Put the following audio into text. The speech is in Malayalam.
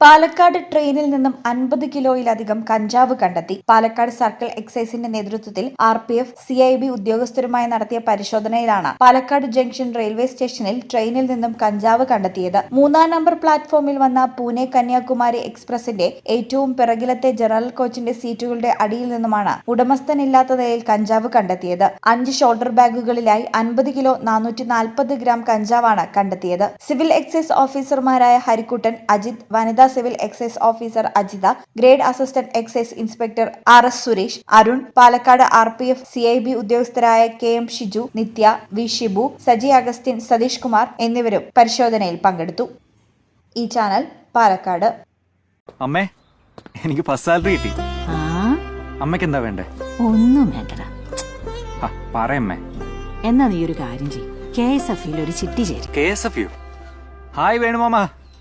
പാലക്കാട് ട്രെയിനിൽ നിന്നും അൻപത് കിലോയിലധികം കഞ്ചാവ് കണ്ടെത്തി. പാലക്കാട് സർക്കിൾ എക്സൈസിന്റെ നേതൃത്വത്തിൽ R P F C I B ഉദ്യോഗസ്ഥരുമായി നടത്തിയ പരിശോധനയിലാണ് പാലക്കാട് ജംഗ്ഷൻ റെയിൽവേ സ്റ്റേഷനിൽ ട്രെയിനിൽ നിന്നും കഞ്ചാവ് കണ്ടെത്തിയത്. മൂന്നാം നമ്പർ പ്ലാറ്റ്ഫോമിൽ വന്ന പൂനെ കന്യാകുമാരി എക്സ്പ്രസിന്റെ ഏറ്റവും പിറകിലത്തെ ജനറൽ കോച്ചിന്റെ സീറ്റുകളുടെ അടിയിൽ നിന്നുമാണ് ഉടമസ്ഥനില്ലാത്ത നിലയിൽ കഞ്ചാവ് കണ്ടെത്തിയത്. അഞ്ച് ഷോൾഡർ ബാഗുകളിലായി അൻപത് കിലോ നാനൂറ്റി നാൽപ്പത് ഗ്രാം കഞ്ചാവാണ് കണ്ടെത്തിയത്. സിവിൽ എക്സൈസ് ഓഫീസർമാരായ ഹരിക്കുട്ടൻ അജിത് വനിതാ civil excise officer Ajitha grade assistant excise inspector R S Suresh Arun Palakkad R P F C I B ഉദ്യോഗസ്ഥരായ K M Shiju Nithya V Shibu Saji Augustine Satheesh Kumar എന്നിവരും പരിശോധനയിൽ പങ്കെടുത്തു. ഈ ചാനൽ പാലക്കാട്. അമ്മേ എനിക്ക് ഫസ്റ്റ് സാലറി കിട്ടി. ആ? അമ്മയ്ക്ക് എന്താ വേണ്ടേ? ഒന്നും വേണ്ടടാ. പറയമ്മേ എന്നാ നീ ഒരു കാര്യം ചെയ്യും. കെ എസ് എഫ് ഒരു ചിട്ടി ചേരും. കെ എസ് എഫ് യു? ഹായ് വേണുമാമ.